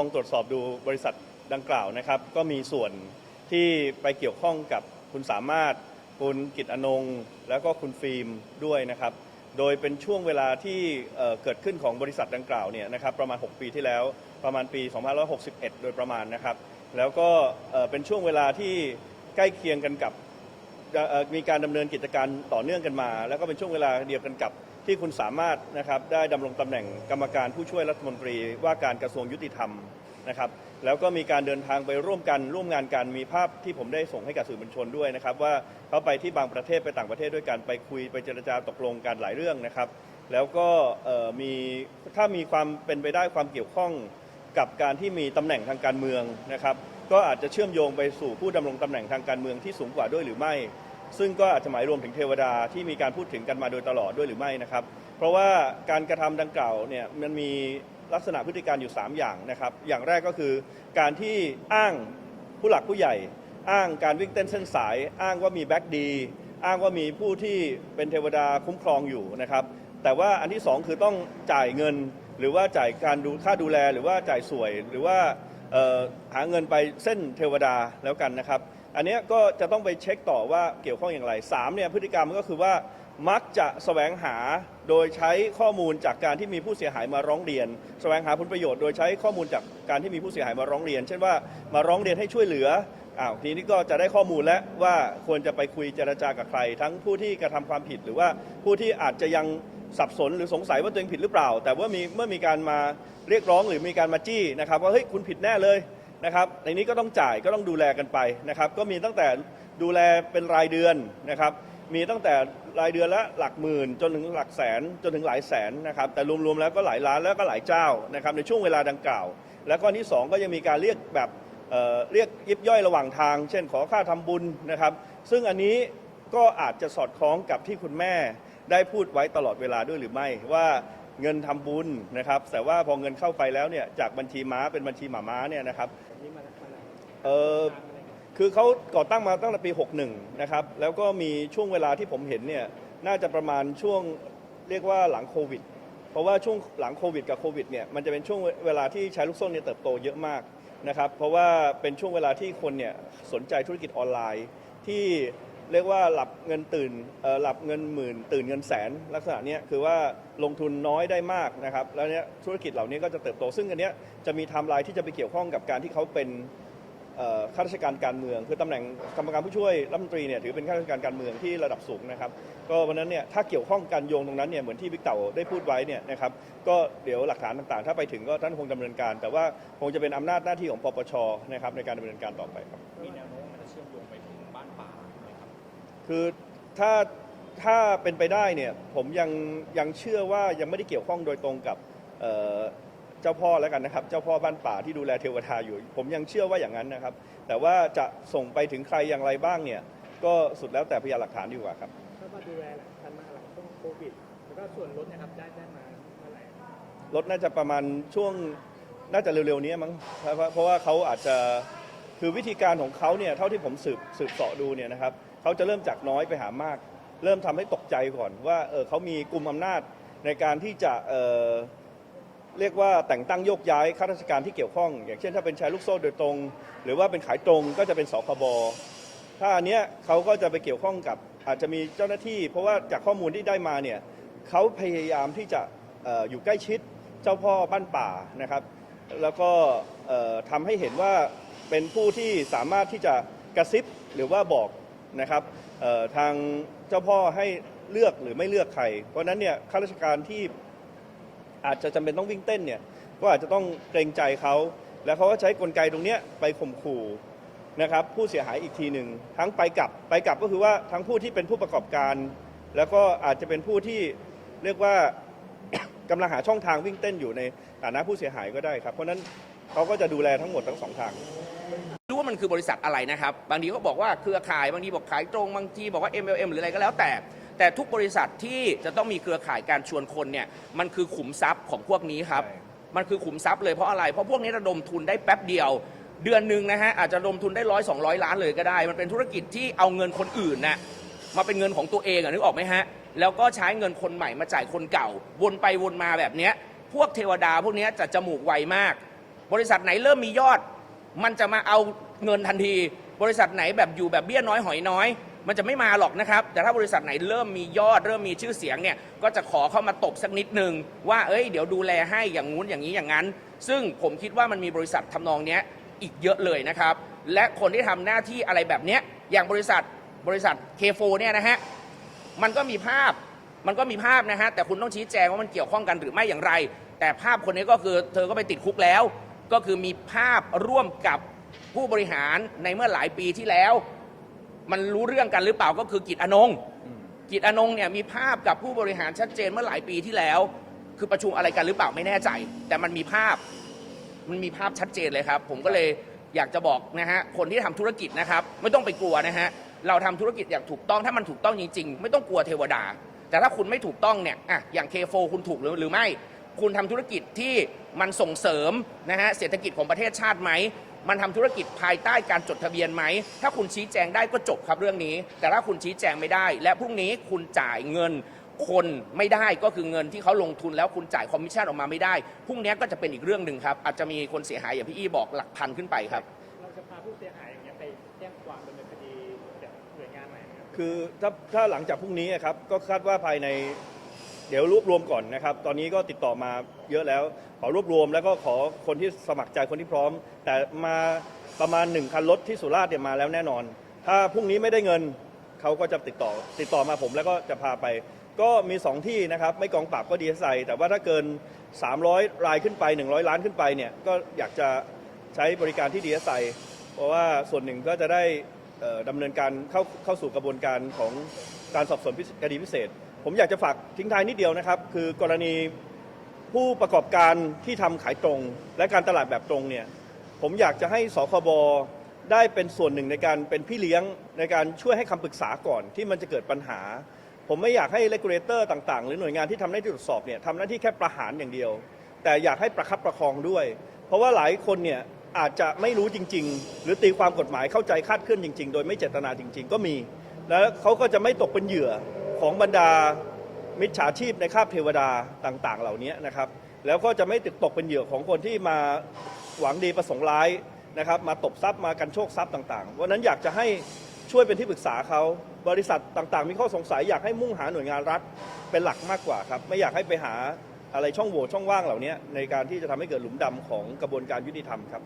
ลองตรวจสอบดูบริษัทดังกล่าวนะครับ ก็มีส่วนที่ไปเกี่ยวข้องกับคุณสามารถ คุณกิตอนงแล้วก็คุณฟิล์มด้วยนะครับ โดยเป็นช่วงเวลาที่เอ่อเกิดขึ้นของบริษัทดังกล่าวเนี่ยนะครับประมาณ 6 ปีที่แล้วประมาณปี 2561 โดยประมาณนะครับ แล้วก็เอ่อเป็นช่วงเวลาที่ใกล้เคียงกันกับ เอ่อมีการดำเนินกิจการต่อเนื่องกันมา แล้วก็เป็นช่วงเวลาเดียวกันกับ ที่คุณสามารถนะครับได้ดำรงตำแหน่งกรรมการผู้ช่วยรัฐมนตรีว่าการกระทรวงยุติธรรมนะครับแล้วก็มีการเดินทางไปร่วมกันร่วมงานกันมีภาพที่ผมได้ส่งให้กับสื่อมวลชนด้วยนะครับ ว่าเขาไปที่บางประเทศไปต่างประเทศด้วยกันไปคุยไปเจรจาตกลงกันหลายเรื่องนะครับ แล้วก็มีถ้ามีความเป็นไปได้ความเกี่ยวข้องกับการที่มีตำแหน่งทางการเมืองนะครับ ก็อาจจะเชื่อมโยงไปสู่ผู้ดำรงตำแหน่งทางการเมืองที่สูงกว่าด้วยหรือไม่ ซึ่งก็อาจจะหมายรวมถึงเทวดาที่มีการพูดถึงกันมาโดยตลอดด้วยหรือไม่นะครับ เพราะว่าการกระทำดังกล่าวเนี่ยมันมีลักษณะพฤติการอยู่ 3 อย่างนะครับ อย่างแรกก็คือการที่อ้างผู้หลักผู้ใหญ่ อ้างการวิ่งเต้นเส้นสาย อ้างว่ามีแบ็กดี อ้างว่ามีผู้ที่เป็นเทวดาคุ้มครองอยู่นะครับ แต่ว่าอันที่สองคือต้องจ่ายเงิน หรือว่าจ่ายการดูค่าดูแลหรือว่าจ่ายสวย หรือว่าหาเงินไปเส้นเทวดาแล้วกันนะครับ อันนี้ก็จะต้องไปเช็คต่อว่าเกี่ยวข้องอย่างไรสามเนี่ยพฤติกรรมก็คือว่ามักจะแสวงหาโดยใช้ข้อมูลจากการที่มีผู้เสียหายมาร้องเรียนแสวงหาผลประโยชน์โดยใช้ข้อมูลจากการที่มีผู้เสียหายมาร้องเรียน เช่นว่ามาร้องเรียนให้ช่วยเหลืออ้าวทีนี้ก็จะได้ข้อมูลแล้วว่าควรจะไปคุยเจรจากับใคร ทั้งผู้ที่กระทำความผิดหรือว่าผู้ที่อาจจะยังสับสนหรือสงสัยว่าตัวเองผิดหรือเปล่า แต่ว่ามีเมื่อมีการมาเรียกร้องหรือมีการมาจี้นะครับว่าเฮ้ยคุณผิดแน่เลย นะครับ ในนี้ก็ต้องจ่ายก็ต้องดูแลกันไปนะครับ ก็มีตั้งแต่ดูแลเป็นรายเดือนนะครับ มีตั้งแต่รายเดือนละหลักหมื่น จนถึงหลักแสนจนถึงหลายแสนนะครับ แต่รวมๆแล้วก็หลายล้านแล้วก็หลายเจ้านะครับ ในช่วงเวลาดังกล่าว แล้วก็อันที่สองก็ยังมีการเรียกแบบเเรียกยิบย่อยระหว่างทาง เช่นขอค่าทำบุญนะครับ ซึ่งอันนี้ก็อาจจะสอดคล้องกับที่คุณแม่ได้พูดไว้ตลอดเวลาด้วยหรือไม่ว่า เงินทำบุญนะครับ แต่ว่าพอเงินเข้าไปแล้วเนี่ยจากบัญชีม้าเป็นบัญชีหมาม้าเนี่ยนะครับเออคือเขาก่อตั้งมาตั้งแต่ปี 61 นะครับ แล้วก็มีช่วงเวลาที่ผมเห็นเนี่ยน่าจะประมาณช่วงเรียกว่าหลังโควิด เพราะว่าช่วงหลังโควิดกับโควิดเนี่ยมันจะเป็นช่วงเวลาที่ใช้ลูกโซ่เนี่ยเติบโตเยอะมากนะครับ เพราะว่าเป็นช่วงเวลาที่คนเนี่ยสนใจธุรกิจออนไลน์ที่ เรียกว่าหลับเงินตื่นหลับเงินหมื่น ตื่นเงินแสนลักษณะนี้คือว่าลงทุนน้อยได้มากนะครับแล้วเนี้ยธุรกิจเหล่านี้ก็จะเติบโตซึ่งอันเนี้ยจะมีไทม์ไลน์ที่จะไปเกี่ยวข้องกับการที่เขาเป็นข้าราชการการเมือง คือตำแหน่งกรรมการผู้ช่วยรัฐมนตรีเนี่ยถือเป็นข้าราชการการเมืองที่ระดับสูงนะครับก็วันนั้นเนี่ยถ้าเกี่ยวข้องการโยงตรงนั้นเนี่ยเหมือนที่บิ๊กเต่าได้พูดไว้เนี่ยนะครับก็เดี๋ยวหลักฐานต่างๆ ถ้าไปถึงก็ท่านคงดำเนินการ แต่ว่าคงจะเป็นอำนาจหน้าที่ของปปชนะครับในการดำเนินการต่อไปครับ คือถ้าถ้าเป็นไปได้เนี่ยผมยังยังเชื่อว่ายังไม่ได้เกี่ยวข้องโดยตรงกับเอ่อเจ้าพ่อแล้วกันนะครับ เจ้าพ่อบ้านป่าที่ดูแลเทวดาอยู่ ผมยังเชื่อว่าอย่างนั้นนะครับ แต่ว่าจะส่งไปถึงใครอย่างไรบ้างเนี่ยก็สุดแล้วแต่พยานหลักฐานดีกว่าครับก็มาดูแลหลังกันมาหลังช่วงโควิด แล้วก็ส่วนลดเนะครับได้ได้มาเมื่อไหร่รถน่าจะประมาณช่วงน่าจะเร็วๆนี้มั้งเพราะว่าเพราะว่าเขาอาจจะคือวิธีการของเขาเนี่ยเท่าที่ผมสืบสืบเสาะดูเนี่ยนะครับ เขาจะเริ่มจากน้อยไปหามาก เริ่มทำให้ตกใจก่อนว่าเออเขามีกลุ่มอำนาจในการที่จะเออเรียกว่าแต่งตั้งโยกย้ายข้าราชการที่เกี่ยวข้อง อย่างเช่นถ้าเป็นชายลูกโซ่โดยตรง หรือว่าเป็นขายตรงก็จะเป็นสคบถ้าอันเนี้ยเขาก็จะไปเกี่ยวข้องกับอาจจะมีเจ้าหน้าที่ เพราะว่าจากข้อมูลที่ได้มาเนี่ยเขาพยายามที่จะอออยู่ใกล้ชิดเจ้าพ่อบ้านป่านะครับ แล้วก็เอ่อทำให้เห็นว่าเป็นผู้ที่สามารถที่จะกระซิบหรือว่าบอก นะครับทางเจ้าพ่อให้เลือกหรือไม่เลือกใคร เพราะนั้นเนี่ยข้าราชการที่อาจจะจำเป็นต้องวิ่งเต้นเนี่ยก็อาจจะต้องเกรงใจเขา แล้วเขาก็ใช้กลไกตรงนี้ไปข่มขู่นะครับผู้เสียหายอีกทีหนึ่งทั้งไปกลับไปกลับก็คือว่าทั้งผู้ที่เป็นผู้ประกอบการ แล้วก็อาจจะเป็นผู้ที่เรียกว่ากำลังหาช่องทางวิ่งเต้นอยู่ในฐานะผู้เสียหายก็ได้ครับ เพราะนั้นเขาก็จะดูแลทั้งหมดทั้งสองทาง รู้ว่ามันคือบริษัทอะไรนะครับ บางทีก็บอกว่าเครือข่ายบางทีบอกขายตรงบางทีบอกว่า MLM หรืออะไรก็แล้วแต่ แต่ทุกบริษัทที่จะต้องมีเครือข่ายการชวนคนเนี่ยมันคือขุมทรัพย์ของพวกนี้ครับ ใช่ มันคือขุมทรัพย์เลยเพราะอะไร เพราะพวกนี้ระดมทุนได้แป๊บเดียว เดือนหนึ่งนะฮะอาจจะระดมทุนได้ร้อยสองร้อยล้านเลยก็ได้ มันเป็นธุรกิจที่เอาเงินคนอื่นน่ะมาเป็นเงินของตัวเองอะนึกออกไหมฮะ แล้วก็ใช้เงินคนใหม่มาจ่ายคนเก่า วนไปวนมาแบบเนี้ยพวกเทวดาพวกเนี้ยจะจมูกไวมาก บริษัทไหนเริ่มมียอด มันจะมาเอาเงินทันที บริษัทไหนแบบอยู่แบบเบี้ยน้อยหอยน้อย มันจะไม่มาหรอกนะครับ แต่ถ้าบริษัทไหนเริ่มมียอดเริ่มมีชื่อเสียงเนี่ยก็จะขอเข้ามาตบสักนิดนึงว่าเอ้ยเดี๋ยวดูแลให้อย่างงู้นอย่างนี้อย่างนั้น ซึ่งผมคิดว่ามันมีบริษัททำนองเนี้ยอีกเยอะเลยนะครับ และคนที่ทำหน้าที่อะไรแบบเนี้ยอย่างบริษัทบริษัทเคโฟเนี่ยนะฮะมันก็มีภาพมันก็มีภาพนะฮะแต่คุณต้องชี้แจงว่ามันเกี่ยวข้องกันหรือไม่อย่างไร แต่ภาพคนนี้ก็คือเธอก็ไปติดคุกแล้ว ก็คือมีภาพร่วมกับผู้บริหารในเมื่อหลายปีที่แล้ว มันรู้เรื่องกันหรือเปล่าก็คือกิจอนงกิจอนงเนี่ยมีภาพกับผู้บริหารชัดเจนเมื่อหลายปีที่แล้ว คือประชุมอะไรกันหรือเปล่าไม่แน่ใจ แต่มันมีภาพมันมีภาพชัดเจนเลยครับ ผมก็เลยอยากจะบอกนะฮะคนที่ทำธุรกิจนะครับไม่ต้องไปกลัวนะฮะเราทำธุรกิจอย่างถูกต้องถ้ามันถูกต้องจริงๆ ไม่ต้องกลัวเทวดา แต่ถ้าคุณไม่ถูกต้องเนี่ยอะอย่างเคโฟคุณถูกหรือหรือไม่ คุณทำธุรกิจที่มันส่งเสริมนะฮะเศรษฐกิจของประเทศชาติไหม มันทำธุรกิจภายใต้การจดทะเบียนไหม ถ้าคุณชี้แจงได้ก็จบครับเรื่องนี้ แต่ถ้าคุณชี้แจงไม่ได้ และพรุ่งนี้คุณจ่ายเงินคนไม่ได้ก็คือเงินที่เขาลงทุนแล้วคุณจ่ายคอมมิชชั่นออกมาไม่ได้พรุ่งนี้ก็จะเป็นอีกเรื่องหนึ่งครับ อาจจะมีคนเสียหายอย่างพี่อี้บอกหลักพันขึ้นไปครับ เราจะพาผู้เสียหายอย่างเงี้ยไปแจ้งความดำเนินคดีกับหน่วยงานไหนนะครับ คือถ้าถ้าหลังจากพรุ่งนี้อะครับก็คาดว่าภายใน เดี๋ยวรวบรวมก่อนนะครับ ตอนนี้ก็ติดต่อมาเยอะแล้ว ขอรวบรวมแล้วก็ขอคนที่สมัครใจคนที่พร้อม แต่มาประมาณหนึ่งคันรถที่สุราษฎร์เนี่ยมาแล้วแน่นอน ถ้าพรุ่งนี้ไม่ได้เงินเขาก็จะติดต่อ ติดต่อมาผมแล้วก็จะพาไป ก็มี 2 ที่นะครับไม่กองปราบก็ดีเอสไอแต่ว่าถ้าเกิน 300 รายขึ้นไป 100 ล้านขึ้นไปเนี่ยก็อยากจะใช้บริการที่ดีเอสไอเพราะว่าส่วนหนึ่งก็จะได้ดำเนินการเข้าเข้าสู่กระบวนการของการสอบสวนคดีพิเศษ ผมอยากจะฝากทิ้งท้ายนิดเดียวนะครับ คือกรณีผู้ประกอบการที่ทำขายตรง และการตลาดแบบตรงเนี่ยผมอยากจะให้สคบได้เป็นส่วนหนึ่งในการเป็นพี่เลี้ยงในการช่วยให้คำปรึกษาก่อนที่มันจะเกิดปัญหา ผมไม่อยากให้เลกูเลเตอร์ต่างๆ หรือหน่วยงานที่ทำหน้าที่ตรวจสอบเนี่ยทำหน้าที่แค่ประหารอย่างเดียว แต่อยากให้ประคับประคองด้วย เพราะว่าหลายคนเนี่ยอาจจะไม่รู้จริง ๆ หรือตีความกฎหมายเข้าใจคาดเคลื่อนจริง ๆ โดยไม่เจตนาจริง ๆ ก็มี แล้วเขาก็จะไม่ตกเป็นเหยื่อ ของบรรดามิจฉาชีพในคาบเทวดาต่าง ๆ เหล่านี้นะครับ แล้วก็จะไม่ติดตกเป็นเหยื่อของคนที่มาหวังดีประสงค์ร้ายนะครับ มาตบทรัพย์มากันโชคทรัพย์ต่างๆวันนั้นอยากจะให้ช่วยเป็นที่ปรึกษาเขาบริษัทต่างๆ มีข้อสงสัยอยากให้มุ่งหาหน่วยงานรัฐเป็นหลักมากกว่าครับ ไม่อยากให้ไปหาอะไรช่องโหว่ช่องว่างเหล่านี้ในการที่จะทำให้เกิดหลุมดำของกระบวนการยุติธรรมครับ